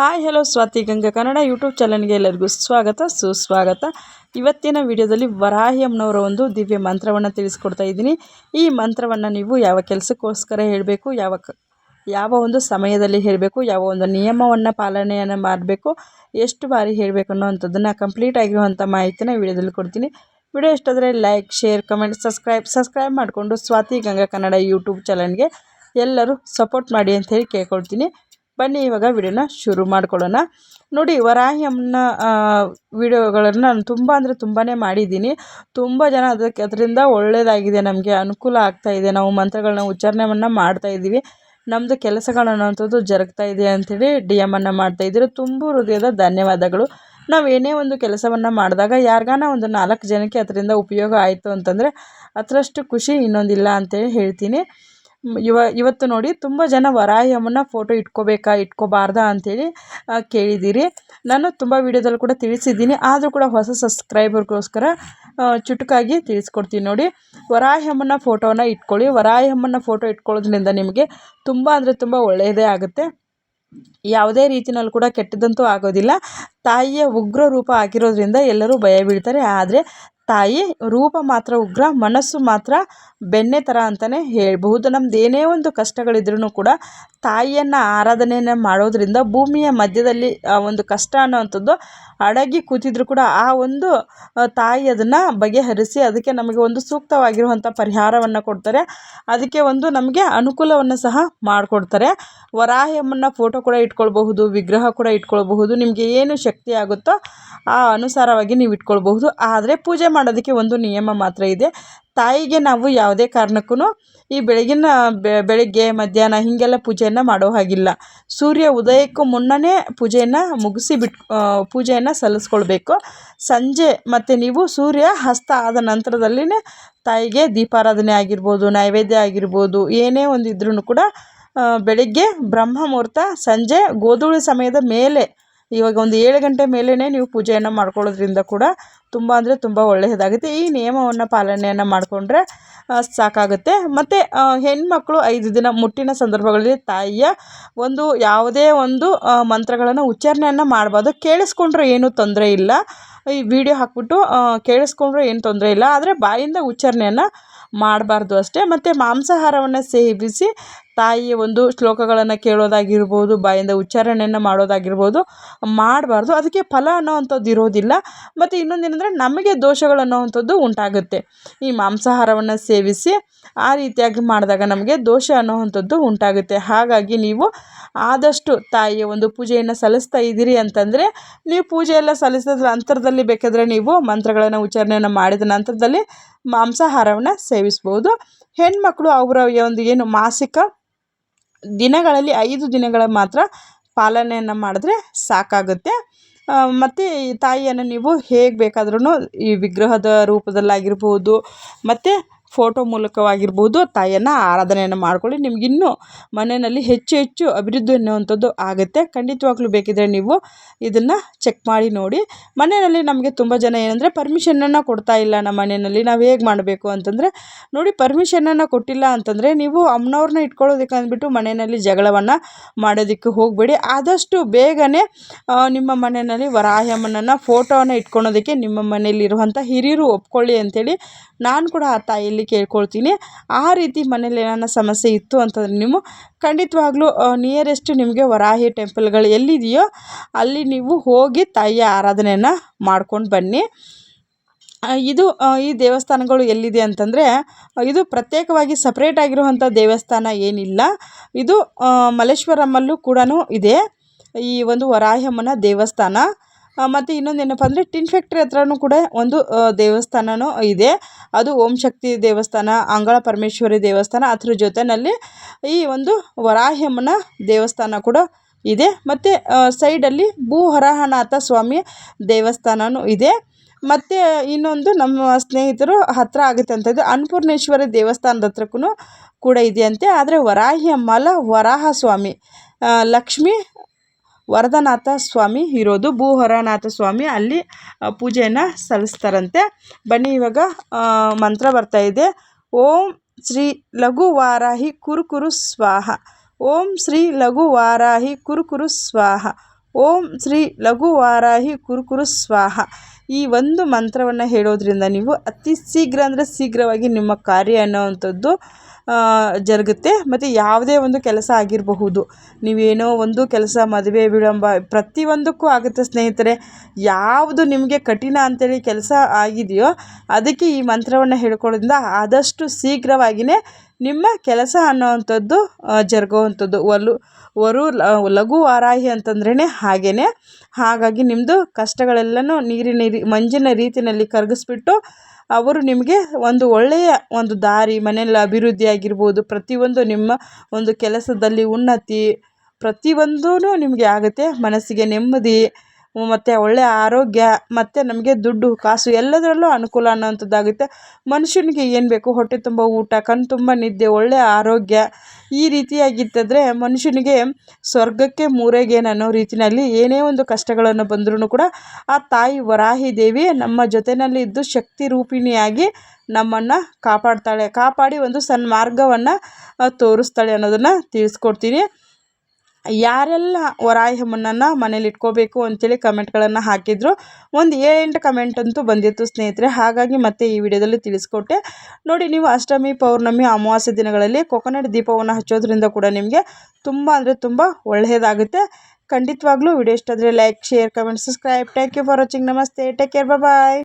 Hi, hello Swathi Ganga Kannada YouTube ಚಾನಲ್ಗೆ ಎಲ್ಲರಿಗೂ ಸ್ವಾಗತ, ಸುಸ್ವಾಗತ. ಇವತ್ತಿನ ವಿಡಿಯೋದಲ್ಲಿ ವರಾಹಿಯಮ್ಮನವರ ಒಂದು ದಿವ್ಯ ಮಂತ್ರವನ್ನು ತಿಳಿಸ್ಕೊಡ್ತಾ ಇದ್ದೀನಿ. ಈ ಮಂತ್ರವನ್ನು ನೀವು ಯಾವ ಕೆಲಸಕ್ಕೋಸ್ಕರ ಹೇಳಬೇಕು, ಯಾವ ಯಾವ ಒಂದು ಸಮಯದಲ್ಲಿ ಹೇಳಬೇಕು, ಯಾವ ಒಂದು ನಿಯಮವನ್ನು ಪಾಲನೆಯನ್ನು ಮಾಡಬೇಕು, ಎಷ್ಟು ಬಾರಿ ಹೇಳಬೇಕು ಅನ್ನೋವಂಥದ್ದನ್ನು ಕಂಪ್ಲೀಟ್ ಆಗಿರುವಂಥ ಮಾಹಿತಿನ ವಿಡಿಯೋದಲ್ಲಿ ಕೊಡ್ತೀನಿ. Video ಇಷ್ಟಾದರೆ like, share, comment, subscribe subscribe ಮಾಡಿಕೊಂಡು ಸ್ವಾತಿ ಗಂಗಾ ಕನ್ನಡ ಯೂಟ್ಯೂಬ್ ಚಾನಲ್ಗೆ ಎಲ್ಲರೂ ಸಪೋರ್ಟ್ ಮಾಡಿ ಅಂತ ಹೇಳಿ ಕೇಳ್ಕೊಳ್ತೀನಿ. ಬನ್ನಿ, ಇವಾಗ ವಿಡಿಯೋನ ಶುರು ಮಾಡ್ಕೊಳ್ಳೋಣ. ನೋಡಿ, ವರಾಹಿ ಅಮ್ಮನ ವಿಡಿಯೋಗಳನ್ನು ನಾನು ತುಂಬ ಅಂದರೆ ತುಂಬಾ ಮಾಡಿದ್ದೀನಿ. ತುಂಬ ಜನ ಅದಕ್ಕೆ ಅದರಿಂದ ಒಳ್ಳೆಯದಾಗಿದೆ ನಮಗೆ ಅನುಕೂಲ ಆಗ್ತಾ ಇದೆ. ನಾವು ಮಂತ್ರಗಳನ್ನ ಉಚ್ಚಾರಣೆಯನ್ನು ಮಾಡ್ತಾ ಇದ್ದೀವಿ. ನಮ್ಮದು ಕೆಲಸಗಳನ್ನೋಂಥದ್ದು ಜರುಗ್ತಾ ಇದೆ ಅಂಥೇಳಿ ಡಿ ಎಮ್ಮನ್ನು ಮಾಡ್ತಾ ಇದ್ದೀರ. ತುಂಬ ಹೃದಯದ ಧನ್ಯವಾದಗಳು. ನಾವು ಏನೇ ಒಂದು ಕೆಲಸವನ್ನು ಮಾಡಿದಾಗ ಯಾರಿಗಾನ ಒಂದು ನಾಲ್ಕು ಜನಕ್ಕೆ ಅದರಿಂದ ಉಪಯೋಗ ಆಯಿತು ಅಂತಂದರೆ ಅದರಷ್ಟು ಖುಷಿ ಇನ್ನೊಂದಿಲ್ಲ ಅಂತೇಳಿ ಹೇಳ್ತೀನಿ. ಇವ, ಇವತ್ತು ನೋಡಿ ತುಂಬ ಜನ ವರಾಹಿ ಅಮ್ಮನ ಫೋಟೋ ಇಟ್ಕೋಬೇಕಾ, ಇಟ್ಕೋಬಾರ್ದಾ ಅಂಥೇಳಿ ಕೇಳಿದ್ದೀರಿ. ನಾನು ತುಂಬ ವೀಡಿಯೋದಲ್ಲಿ ಕೂಡ ತಿಳಿಸಿದ್ದೀನಿ. ಆದರೂ ಕೂಡ ಹೊಸ ಸಬ್ಸ್ಕ್ರೈಬರ್ಗೋಸ್ಕರ ಚುಟುಕಾಗಿ ತಿಳಿಸ್ಕೊಡ್ತೀನಿ ನೋಡಿ. ವರಾಹಿ ಅಮ್ಮನ ಫೋಟೋನ ಇಟ್ಕೊಳ್ಳಿ. ವರಾಹಿ ಅಮ್ಮನ ಫೋಟೋ ಇಟ್ಕೊಳ್ಳೋದ್ರಿಂದ ನಿಮಗೆ ತುಂಬ ಅಂದರೆ ತುಂಬ ಒಳ್ಳೆಯದೇ ಆಗುತ್ತೆ. ಯಾವುದೇ ರೀತಿಯಲ್ಲಿ ಕೂಡ ಕೆಟ್ಟದಂತೂ ಆಗೋದಿಲ್ಲ. ತಾಯಿಯ ಉಗ್ರ ರೂಪ ಆಗಿರೋದ್ರಿಂದ ಎಲ್ಲರೂ ಭಯ ಬೀಳ್ತಾರೆ. ಆದರೆ ತಾಯಿ, ರೂಪ ಮಾತ್ರ, ಉಗ್ರ, ಮನಸ್ಸು ಮಾತ್ರ ಬೆಣ್ಣೆ ಥರ ಅಂತಲೇ ಹೇಳ್ಬಹುದು. ನಮ್ದು ಏನೇ ಒಂದು ಕಷ್ಟಗಳಿದ್ರೂ ಕೂಡ ತಾಯಿಯನ್ನು ಆರಾಧನೆಯನ್ನು ಮಾಡೋದರಿಂದ ಭೂಮಿಯ ಮಧ್ಯದಲ್ಲಿ, ಆ, ಒಂದು ಕಷ್ಟ ಅನ್ನೋವಂಥದ್ದು ಅಡಗಿ ಕೂತಿದ್ರು ಕೂಡ ಆ ಒಂದು ತಾಯಿ ಅದನ್ನು ಬಗೆಹರಿಸಿ ಅದಕ್ಕೆ ನಮಗೆ ಒಂದು ಸೂಕ್ತವಾಗಿರುವಂಥ ಪರಿಹಾರವನ್ನು ಕೊಡ್ತಾರೆ. ಅದಕ್ಕೆ ಒಂದು ನಮಗೆ ಅನುಕೂಲವನ್ನು ಸಹ ಮಾಡಿಕೊಡ್ತಾರೆ. ವರಾಹಮ್ಮನ ಫೋಟೋ ಕೂಡ ಇಟ್ಕೊಳ್ಬಹುದು, ವಿಗ್ರಹ ಕೂಡ ಇಟ್ಕೊಳ್ಬಹುದು. ನಿಮಗೆ ಏನು ಶಕ್ತಿ ಆಗುತ್ತೋ ಆ ಅನುಸಾರವಾಗಿ ನೀವು ಇಟ್ಕೊಳ್ಬಹುದು. ಆದರೆ ಪೂಜೆ ಮಾಡೋದಕ್ಕೆ ಒಂದು ನಿಯಮ ಮಾತ್ರ ಇದೆ. ತಾಯಿಗೆ ನಾವು ಯಾವುದೇ ಕಾರಣಕ್ಕೂ ಈ ಬೆಳಗಿನ ಬೆಳಗ್ಗೆ, ಮಧ್ಯಾಹ್ನ ಹೀಗೆಲ್ಲ ಪೂಜೆಯನ್ನು ಮಾಡೋ ಹಾಗಿಲ್ಲ. ಸೂರ್ಯ ಉದಯಕ್ಕೂ ಮುನ್ನನೇ ಪೂಜೆಯನ್ನು ಮುಗಿಸಿ ಬಿಟ್ಟು ಪೂಜೆಯನ್ನು ಸಲ್ಲಿಸ್ಕೊಳ್ಬೇಕು. ಸಂಜೆ ಮತ್ತು ನೀವು ಸೂರ್ಯ ಹಸ್ತ ಆದ ನಂತರದಲ್ಲಿನೇ ತಾಯಿಗೆ ದೀಪಾರಾಧನೆ ಆಗಿರ್ಬೋದು, ನೈವೇದ್ಯ ಆಗಿರ್ಬೋದು, ಏನೇ ಒಂದು ಇದ್ರೂ ಕೂಡ ಬೆಳಗ್ಗೆ ಬ್ರಹ್ಮ ಮುಹೂರ್ತ ಸಂಜೆ ಗೋಧೂಳಿ ಸಮಯದ ಮೇಲೆ ಇವಾಗ ಒಂದು ಏಳು ಗಂಟೆ ಮೇಲೇ ನೀವು ಪೂಜೆಯನ್ನು ಮಾಡ್ಕೊಳ್ಳೋದ್ರಿಂದ ಕೂಡ ತುಂಬ ಅಂದರೆ ತುಂಬ ಒಳ್ಳೆಯದಾಗುತ್ತೆ. ಈ ನಿಯಮವನ್ನು ಪಾಲನೆಯನ್ನು ಮಾಡಿಕೊಂಡ್ರೆ ಸಾಕಾಗುತ್ತೆ. ಮತ್ತು ಹೆಣ್ಮಕ್ಳು ಐದು ದಿನ ಮುಟ್ಟಿನ ಸಂದರ್ಭಗಳಲ್ಲಿ ತಾಯಿಯ ಒಂದು ಯಾವುದೇ ಒಂದು ಮಂತ್ರಗಳನ್ನು ಉಚ್ಚಾರಣೆಯನ್ನು ಮಾಡ್ಬೋದು ಕೇಳಿಸ್ಕೊಂಡ್ರೆ ಏನೂ ತೊಂದರೆ ಇಲ್ಲ. ಈ ವಿಡಿಯೋ ಹಾಕ್ಬಿಟ್ಟು ಕೇಳಿಸ್ಕೊಂಡ್ರೆ ಏನು ತೊಂದರೆ ಇಲ್ಲ. ಆದರೆ ಬಾಯಿಂದ ಉಚ್ಚಾರಣೆಯನ್ನು ಮಾಡಬಾರ್ದು ಅಷ್ಟೇ. ಮತ್ತು ಮಾಂಸಾಹಾರವನ್ನು ಸೇವಿಸಿ ತಾಯಿಯ ಒಂದು ಶ್ಲೋಕಗಳನ್ನು ಕೇಳೋದಾಗಿರ್ಬೋದು, ಬಾಯಿಂದ ಉಚ್ಚಾರಣೆಯನ್ನು ಮಾಡೋದಾಗಿರ್ಬೋದು, ಮಾಡಬಾರ್ದು. ಅದಕ್ಕೆ ಫಲ ಅನ್ನೋವಂಥದ್ದು ಇರೋದಿಲ್ಲ. ಮತ್ತು ಇನ್ನೊಂದೇನೆಂದರೆ ನಮಗೆ ದೋಷಗಳು ಅನ್ನೋವಂಥದ್ದು ಉಂಟಾಗುತ್ತೆ. ಈ ಮಾಂಸಾಹಾರವನ್ನು ಸೇವಿಸಿ ಆ ರೀತಿಯಾಗಿ ಮಾಡಿದಾಗ ನಮಗೆ ದೋಷ ಅನ್ನೋವಂಥದ್ದು ಉಂಟಾಗುತ್ತೆ. ಹಾಗಾಗಿ ನೀವು ಆದಷ್ಟು ತಾಯಿಯ ಒಂದು ಪೂಜೆಯನ್ನು ಸಲ್ಲಿಸ್ತಾ ಇದ್ದೀರಿ ಅಂತಂದರೆ ನೀವು ಪೂಜೆ ಎಲ್ಲ ಸಲ್ಲಿಸಿದ ನಂತರದಲ್ಲಿ ಬೇಕಾದರೆ ನೀವು ಮಂತ್ರಗಳನ್ನು, ಉಚ್ಚಾರಣೆಯನ್ನು ಮಾಡಿದ ನಂತರದಲ್ಲಿ ಮಾಂಸಾಹಾರವನ್ನು ಸೇವಿಸ್ಬೋದು. ಹೆಣ್ಮಕ್ಳು ಅವರ ಒಂದು ಏನು ಮಾಸಿಕ ದಿನಗಳಲ್ಲಿ ಐದು ದಿನಗಳ ಮಾತ್ರ ಪಾಲನೆಯನ್ನು ಮಾಡಿದ್ರೆ ಸಾಕಾಗುತ್ತೆ. ಮತ್ತು ತಾಯಿಯನ್ನು ನೀವು ಹೇಗೆ ಬೇಕಾದ್ರೂ ಈ ವಿಗ್ರಹದ ರೂಪದಲ್ಲಾಗಿರ್ಬೋದು, ಮತ್ತು ಫೋಟೋ ಮೂಲಕವಾಗಿರ್ಬೋದು ತಾಯಿಯನ್ನು ಆರಾಧನೆಯನ್ನು ಮಾಡ್ಕೊಳ್ಳಿ. ನಿಮಗಿನ್ನೂ ಮನೆಯಲ್ಲಿ ಹೆಚ್ಚು ಹೆಚ್ಚು ಅಭಿವೃದ್ಧಿ ಅನ್ನುವಂಥದ್ದು ಆಗುತ್ತೆ. ಖಂಡಿತವಾಗ್ಲೂ ಬೇಕಿದ್ದರೆ ನೀವು ಇದನ್ನು ಚೆಕ್ ಮಾಡಿ ನೋಡಿ. ಮನೆಯಲ್ಲಿ ನಮಗೆ ತುಂಬ ಜನ ಏನಂದರೆ ಪರ್ಮಿಷನನ್ನು ಕೊಡ್ತಾ ಇಲ್ಲ ನಮ್ಮ ಮನೆಯಲ್ಲಿ, ನಾವು ಹೇಗೆ ಮಾಡಬೇಕು? ಅಂತಂದರೆ, ನೋಡಿ ಪರ್ಮಿಷನನ್ನು ಕೊಟ್ಟಿಲ್ಲ ಅಂತಂದರೆ ನೀವು ಅಮ್ಮನವ್ರನ್ನ ಇಟ್ಕೊಳ್ಳೋದಕ್ಕೆ ಅಂದ್ಬಿಟ್ಟು ಮನೆಯಲ್ಲಿ ಜಗಳವನ್ನು ಮಾಡೋದಕ್ಕೆ ಹೋಗಬೇಡಿ. ಆದಷ್ಟು ಬೇಗನೆ ನಿಮ್ಮ ಮನೆಯಲ್ಲಿ ವರಾಹಮ್ಮನನ್ನು ಫೋಟೋವನ್ನು ಇಟ್ಕೊಳೋದಕ್ಕೆ ನಿಮ್ಮ ಮನೆಯಲ್ಲಿರುವಂಥ ಹಿರಿಯರು ಒಪ್ಕೊಳ್ಳಿ ಅಂಥೇಳಿ ನಾನು ಕೂಡ ಆ ತಾಯಿಯಲ್ಲಿ ಕೇಳ್ಕೊಳ್ತೀನಿ. ಆ ರೀತಿ ಮನೇಲಿ ಏನಾನ ಸಮಸ್ಯೆ ಇತ್ತು ಅಂತಂದರೆ ನೀವು ಖಂಡಿತವಾಗ್ಲೂ ನಿಯರೆಸ್ಟ್ ನಿಮಗೆ ವರಾಹಿ ಟೆಂಪಲ್ಗಳು ಎಲ್ಲಿದೆಯೋ ಅಲ್ಲಿ ನೀವು ಹೋಗಿ ತಾಯಿಯ ಆರಾಧನೆಯನ್ನು ಮಾಡ್ಕೊಂಡು ಬನ್ನಿ. ಇದು ಈ ದೇವಸ್ಥಾನಗಳು ಎಲ್ಲಿದೆ ಅಂತಂದರೆ, ಇದು ಪ್ರತ್ಯೇಕವಾಗಿ ಸಪ್ರೇಟ್ ಆಗಿರುವಂಥ ದೇವಸ್ಥಾನ ಏನಿಲ್ಲ. ಇದು ಮಲ್ಲೇಶ್ವರಮ್ಮಲ್ಲೂ ಕೂಡ ಇದೆ. ಈ ಒಂದು ವರಾಹಮ್ಮನ ದೇವಸ್ಥಾನ. ಮತ್ತು ಇನ್ನೊಂದು ಏನಪ್ಪ ಅಂದರೆ ಟಿನ್ ಫ್ಯಾಕ್ಟ್ರಿ ಹತ್ರನೂ ಕೂಡ ಒಂದು ದೇವಸ್ಥಾನವೂ ಇದೆ. ಅದು ಓಂ ಶಕ್ತಿ ದೇವಸ್ಥಾನ, ಅಂಗಳ ಪರಮೇಶ್ವರಿ ದೇವಸ್ಥಾನ ಅದ್ರ ಜೊತೆಯಲ್ಲಿ ಈ ಒಂದು ವರಾಹಮ್ಮನ ದೇವಸ್ಥಾನ ಕೂಡ ಇದೆ. ಮತ್ತು ಸೈಡಲ್ಲಿ ಭೂ ಹರಹನಾಥ ಸ್ವಾಮಿ ದೇವಸ್ಥಾನವೂ ಇದೆ. ಮತ್ತು ಇನ್ನೊಂದು ನಮ್ಮ ಸ್ನೇಹಿತರು ಹತ್ತಿರ ಆಗುತ್ತೆ ಅಂತಂದರೆ ಅನ್ನಪೂರ್ಣೇಶ್ವರಿ ದೇವಸ್ಥಾನದ ಹತ್ರಕ್ಕೂ ಕೂಡ ಇದೆಯಂತೆ. ಆದರೆ ವರಾಹಿ ಅಮ್ಮಲ ವರಾಹ ಸ್ವಾಮಿ ಲಕ್ಷ್ಮೀ ವರದನಾಥ ಸ್ವಾಮಿ ಇರೋದು ಭೂಹರನಾಥ ಸ್ವಾಮಿ ಅಲ್ಲಿ ಪೂಜೆಯನ್ನು ಸಲ್ಲಿಸ್ತಾರಂತೆ. ಬನ್ನಿ ಇವಾಗ ಮಂತ್ರ ಬರ್ತಾ ಇದೆ. ಓಂ ಶ್ರೀ ಲಘು ವಾರಾಹಿ ಕುರುಕುರು ಸ್ವಾಹ. ಓಂ ಶ್ರೀ ಲಘು ವಾರಾಹಿ ಕುರುಕುರು ಸ್ವಾಹ. ಓಂ ಶ್ರೀ ಲಘು ವಾರಾಹಿ ಕುರುಕುರು ಸ್ವಾಹ. ಈ ಒಂದು ಮಂತ್ರವನ್ನು ಹೇಳೋದರಿಂದ ನೀವು ಅತಿ ಶೀಘ್ರ ಅಂದರೆ ಶೀಘ್ರವಾಗಿ ನಿಮ್ಮ ಕಾರ್ಯ ಅನ್ನೋವಂಥದ್ದು ಜರುಗುತ್ತೆ. ಮತ್ತು ಯಾವುದೇ ಒಂದು ಕೆಲಸ ಆಗಿರಬಹುದು. ನೀವೇನೋ ಒಂದು ಕೆಲಸ, ಮದುವೆ, ವಿಳಂಬ, ಪ್ರತಿಯೊಂದಕ್ಕೂ ಆಗುತ್ತೆ ಸ್ನೇಹಿತರೆ. ಯಾವುದು ನಿಮಗೆ ಕಠಿಣ ಅಂತೇಳಿ ಕೆಲಸ ಆಗಿದೆಯೋ, ಅದಕ್ಕೆ ಈ ಮಂತ್ರವನ್ನು ಹೇಳ್ಕೊಳ್ಳೋದ್ರಿಂದ ಆದಷ್ಟು ಶೀಘ್ರವಾಗಿಯೇ ನಿಮ್ಮ ಕೆಲಸ ಅನ್ನೋವಂಥದ್ದು ಜರುಗುವಂಥದ್ದು. ಒಲು ವರು ಲಘು ವಾರಾಹಿ ಅಂತಂದ್ರೇ ಹಾಗೇ ಹಾಗಾಗಿ ನಿಮ್ಮದು ಕಷ್ಟಗಳೆಲ್ಲನೂ ನೀರಿನ ರೀ, ಮಂಜಿನ ರೀತಿಯಲ್ಲಿ ಕರಗಿಸ್ಬಿಟ್ಟು ಅವರು ನಿಮಗೆ ಒಂದು ಒಳ್ಳೆಯ ಒಂದು ದಾರಿ, ಮನೆಯಲ್ಲಿ ಅಭಿವೃದ್ಧಿ ಆಗಿರ್ಬೋದು, ಪ್ರತಿಯೊಂದು ನಿಮ್ಮ ಒಂದು ಕೆಲಸದಲ್ಲಿ ಉನ್ನತಿ ಪ್ರತಿಯೊಂದೂ ನಿಮಗೆ ಆಗುತ್ತೆ. ಮನಸ್ಸಿಗೆ ನೆಮ್ಮದಿ ಮತ್ತು ಒಳ್ಳೆಯ ಆರೋಗ್ಯ, ಮತ್ತು ನಮಗೆ ದುಡ್ಡು, ಕಾಸು ಎಲ್ಲದರಲ್ಲೂ ಅನುಕೂಲ ಅನ್ನೋವಂಥದ್ದಾಗುತ್ತೆ. ಮನುಷ್ಯನಿಗೆ ಏನು ಬೇಕು? ಹೊಟ್ಟೆ ತುಂಬ ಊಟ, ಕಣ್ಣು ತುಂಬ ನಿದ್ದೆ ಒಳ್ಳೆಯ ಆರೋಗ್ಯ. ಈ ರೀತಿಯಾಗಿತ್ತಂದರೆ ಮನುಷ್ಯನಿಗೆ ಸ್ವರ್ಗಕ್ಕೆ ಮೂರೈಗೇನು ಅನ್ನೋ ರೀತಿಯಲ್ಲಿ ಏನೇ ಒಂದು ಕಷ್ಟಗಳನ್ನು ಬಂದರೂ ಕೂಡ ಆ ತಾಯಿ ವರಾಹಿ ದೇವಿ ನಮ್ಮ ಜೊತೆಯಲ್ಲಿ ಇದ್ದು ಶಕ್ತಿ ರೂಪಿಣಿಯಾಗಿ ನಮ್ಮನ್ನು ಕಾಪಾಡ್ತಾಳೆ. ಕಾಪಾಡಿ ಒಂದು ಸನ್ಮಾರ್ಗವನ್ನು ತೋರಿಸ್ತಾಳೆ ಅನ್ನೋದನ್ನು ತಿಳಿಸ್ಕೊಡ್ತೀನಿ. ಯಾರೆಲ್ಲ ವರಾಯಮ್ಮನನ್ನು ಮನೇಲಿ ಇಟ್ಕೋಬೇಕು ಅಂತೇಳಿ ಕಮೆಂಟ್ಗಳನ್ನು ಹಾಕಿದ್ರು. ಒಂದು ಏಳೆಂಟು ಕಮೆಂಟ್ ಅಂತೂ ಬಂದಿತ್ತು ಸ್ನೇಹಿತರೆ. ಹಾಗಾಗಿ ಮತ್ತೆ ಈ ವಿಡಿಯೋದಲ್ಲಿ ತಿಳಿಸ್ಕೊಟ್ಟೆ. ನೋಡಿ, ನೀವು ಅಷ್ಟಮಿ, ಪೌರ್ಣಮಿ, ಅಮಾವಾಸ್ಯೆ ದಿನಗಳಲ್ಲಿ ಕೊಕೊನಟ್ ದೀಪವನ್ನು ಹಚ್ಚೋದ್ರಿಂದ ಕೂಡ ನಿಮಗೆ ತುಂಬ ಅಂದರೆ ತುಂಬ ಒಳ್ಳೆಯದಾಗುತ್ತೆ. ಖಂಡಿತವಾಗ್ಲೂ ವಿಡಿಯೋ ಇಷ್ಟ ಆದರೆ like share comment subscribe thank you for watching ನಮಸ್ತೆ. Take care bye